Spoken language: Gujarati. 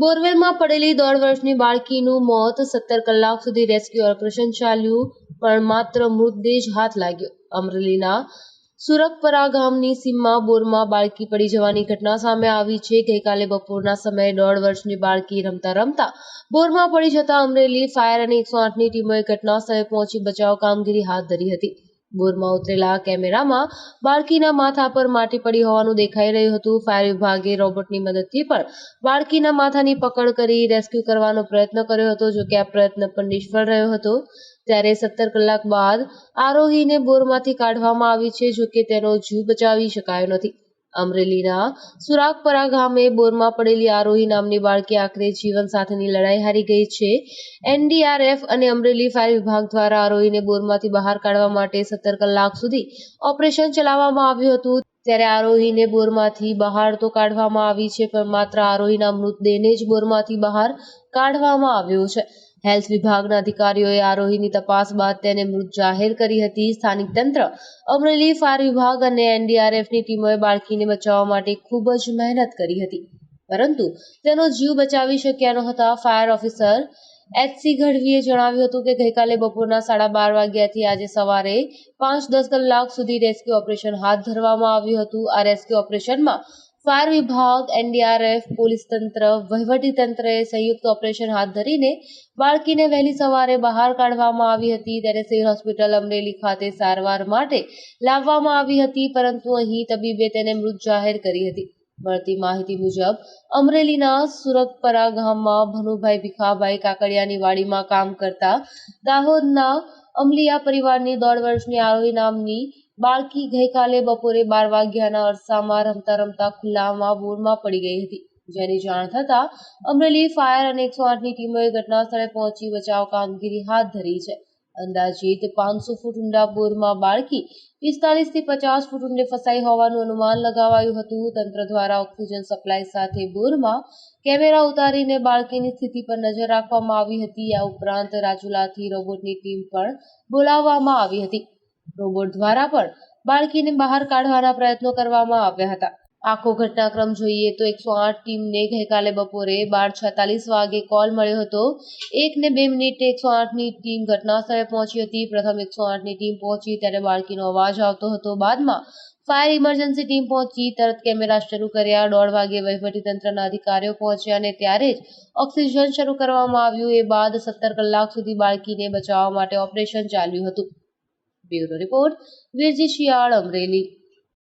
બોરવેલમાં પડેલી દોઢ વર્ષની બાળકીનું મોત સત્તર કલાક સુધી રેસ્ક્યુ ઓપરેશન ચાલ્યું, પણ માત્ર મૃતદેહ હાથ લાગ્યો. અમરેલીના સુરકપરા ગામની સીમમાં બોરમાં બાળકી પડી જવાની ઘટના સામે આવી છે. ગઈકાલે બપોરના સમયે દોઢ વર્ષની બાળકી રમતા રમતા બોરમાં પડી જતા અમરેલી ફાયર અને એકસો આઠની ટીમોએ ઘટના સ્થળે પહોંચી બચાવ કામગીરી હાથ ધરી હતી. બોરમાં ઉતરેલા કેમેરામાં બાળકીના માથા પર માટી પડી હોવાનું દેખાઈ રહ્યું હતું. ફાયર વિભાગે રોબોટની મદદથી પણ બાળકીના માથાની પકડ કરી રેસ્ક્યુ કરવાનો પ્રયત્ન કર્યો હતો જોકે આ પ્રયત્ન પણ નિષ્ફળ રહ્યો હતો. ત્યારે સત્તર કલાક બાદ આરોહીને બોરમાંથી કાઢવામાં આવી છે જોકે તેનો જીવ બચાવી શકાયો નથી. અમરેલીના સુરાગપરા ગામે બોરમાં પડેલી આરોહી નામની બાળકી આખરે જીવન સાથેની લડાઈ હારી ગઈ છે. એનડીઆરએફ અને અમરેલી ફાયર વિભાગ દ્વારા આરોહીને બોરમાંથી બહાર કાઢવા માટે સત્તર કલાક સુધી ઓપરેશન ચલાવવામાં આવ્યું હતું. ત્યારે આરોહીને બોરમાંથી બહાર તો કાઢવામાં આવી છે, પણ માત્ર આરોહીના મૃતદેહને જ બોરમાંથી બહાર કાઢવામાં આવ્યો છે. હેલ્થ વિભાગના અધિકારીઓએ આરોહીની તપાસ બાદ તેને મૃત જાહેર કરી હતી. સ્થાનિક તંત્ર, અમરેલી ફાયર વિભાગ અને એનડીઆરએફની ટીમોએ બાળકીને બચાવવા માટે ખૂબ જ મહેનત કરી હતી. પરંતુ તેનો જીવ બચાવી શક્યા ન હતા ફાયર ઓફિસર એચસી ગઢવીએ જણાવ્યું હતું કે ગઈકાલે બપોરના સાડા બાર વાગ્યાથી આજે સવારે પાંચ દસ કલાક સુધી રેસ્ક્યુ ઓપરેશન હાથ ધરવામાં આવ્યું હતું. આ રેસ્ક્યુ ઓપરેશનમાં ફાયર વિભાગ, એનડીઆરએફ, પોલીસ તંત્ર, વહીવટી તંત્રએ સંયુક્ત ઓપરેશન હાથ ધરીને બાળકીને વહેલી સવારે બહાર કાઢવામાં આવી હતી. ત્યારે સિવિલ હોસ્પિટલ અમરેલી ખાતે સારવાર માટે લાવવામાં આવી હતી, પરંતુ અહીં તબીબે તેને મૃત જાહેર કરી હતી. મળતી માહિતી મુજબ, અમરેલીના સુરતપરા ગામમાં ભનુભાઈ ભીખાભાઈ કાકડિયાની વાડીમાં કામ કરતા દાહોદના અમલિયા પરિવારની દોઢ વર્ષની આરોહી નામની બાળકી ગઈકાલે બપોરે બાર વાગ્યાના અરસામાં રમતા રમતા ખુલ્લામાં બોરમાં પડી ગઈ હતી. જેની જાણ થતાં અમરેલી ફાયર અને એકસો આઠની ટીમોએ ઘટના સ્થળે પહોંચી બચાવ કામગીરી હાથ ધરી છે. અંદાજિત પાંચસો ફૂટ ઊંડા બોરમાં બાળકી પિસ્તાલીસથી પચાસ ફૂટ ઊંડે ફસાઈ હોવાનું અનુમાન લગાવાયું હતું. તંત્ર દ્વારા ઓક્સિજન સપ્લાય સાથે બોરમાં કેમેરા ઉતારીને બાળકીની સ્થિતિ પર નજર રાખવામાં આવી હતી. આ ઉપરાંત રાજુલાથી રોબોટની ટીમ પણ બોલાવવામાં આવી હતી. રોબોટ દ્વારા પણ બાળકીને બહાર કાઢવાના પ્રયત્નો કરવામાં આવ્યા હતા. આખો ઘટનાક્રમ જોઈએ તો એકસો આઠ ટીમને ગઈકાલે બપોરે બાર છેતાલીસ વાગે કોલ મળ્યો હતો. એક ને બે મિનિટે એકસો આઠની ટીમ ઘટના સ્થળે પહોંચી હતી. પ્રથમ એકસો આઠની ટીમ પહોંચી ત્યારે બાળકીનો અવાજ આવતો હતો. બાદમાં ફાયર ઇમરજન્સી ટીમ પહોંચી, તરત કેમેરા શરૂ કર્યા. દોઢ વાગે વહીવટીતંત્રના અધિકારીઓ પહોંચ્યા અને ત્યારે જ ઓક્સિજન શરૂ કરવામાં આવ્યું. એ બાદ સત્તર કલાક સુધી બાળકીને બચાવવા માટે ઓપરેશન ચાલ્યું હતું. bureau report Virji Shiyal Amreli